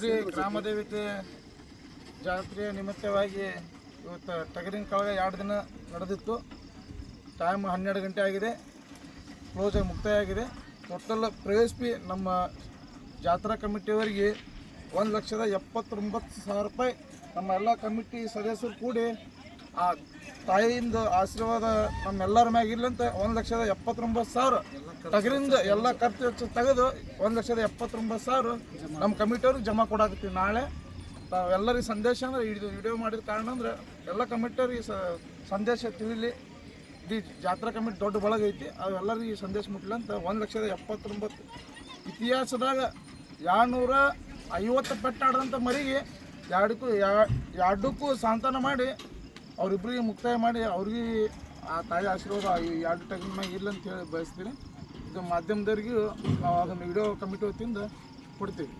ಶ್ರೀ ಗ್ರಾಮದೇವತೆ ಜಾತ್ರೆಯ ನಿಮಿತ್ತವಾಗಿ ಇವತ್ತು ಟಗರಿನ ಕಾಳಗ ಎರಡು ದಿನ ನಡೆದಿತ್ತು. ಟೈಮ್ ಹನ್ನೆರಡು ಗಂಟೆ ಆಗಿದೆ. ಕ್ಲೋಸ್ ಆಗಿ ಮುಕ್ತಾಯ ಆಗಿದೆ ಟೋಟಲ್ ಪ್ರೈಸ್ ಬಿ ನಮ್ಮ ಜಾತ್ರಾ ಕಮಿಟಿಯವರಿಗೆ ಒಂದು ಲಕ್ಷದ ಎಪ್ಪತ್ತೊಂಬತ್ತು ಸಾವಿರ ರೂಪಾಯಿ. ನಮ್ಮ ಎಲ್ಲ ಕಮಿಟಿ ಸದಸ್ಯರು ಕೂಡಿ ಆ ತಾಯಿಯಿಂದ ಆಶೀರ್ವಾದ ನಮ್ಮೆಲ್ಲರ ಮ್ಯಾಗ ಅಂತ ಒಂದು ಲಕ್ಷದ ಎಪ್ಪತ್ತೊಂಬತ್ತು ಸಾವಿರ ತಗರಿಂದ ಎಲ್ಲ ಖರ್ಚು ವೆಚ್ಚ ತೆಗೆದು ಒಂದು ಲಕ್ಷದ ಎಪ್ಪತ್ತೊಂಬತ್ತು ಸಾವಿರ ನಮ್ಮ ಕಮಿಟಿಯವ್ರಿಗೆ ಜಮಾ ಕೊಡಾಕತ್ತೀವಿ. ನಾಳೆ ತಾವೆಲ್ಲರಿಗೆ ಸಂದೇಶ ಅಂದ್ರೆ ಇದು ವಿಡಿಯೋ ಮಾಡಿದ ಕಾರಣ ಅಂದ್ರೆ ಎಲ್ಲ ಕಮಿಟಿಯವ್ರಿಗೆ ಸಂದೇಶ ತಿಳಿಲಿ. ಇಡೀ ಜಾತ್ರಾ ಕಮಿಟಿ ದೊಡ್ಡ ಬಳಗ ಐತಿ. ಅವೆಲ್ಲರಿಗೆ ಸಂದೇಶ ಮುಟ್ಲಂತ ಒಂದು ಲಕ್ಷದ ಎಪ್ಪತ್ತೊಂಬತ್ತು ಇತಿಹಾಸದಾಗ ಎರಡುನೂರ ಐವತ್ತು ಪೆಟ್ಟಾಡ್ದಂಥ ಮರಿಗೆ ಎರಡಕ್ಕೂ ಎರಡಕ್ಕೂ ಸಾಂತ್ವನ ಮಾಡಿ ಅವರಿಬ್ಬರಿಗೆ ಮುಕ್ತಾಯ ಮಾಡಿ ಅವ್ರಿಗೆ ಆ ತಾಯಿ ಆಶೀರ್ವಾದ ಎರಡು ಟೈಮ್ ಮ್ಯಾಗ ಇಲ್ಲ ಅಂತ ಹೇಳಿ ಬಯಸ್ತೀನಿ. ಇದು ಮಾಧ್ಯಮದವರಿಗೂ ನಾವು ಅದನ್ನು ವಿಡಿಯೋ ಕಮಿಟಿ ವತಿಯಿಂದ ಕೊಡ್ತೀವಿ.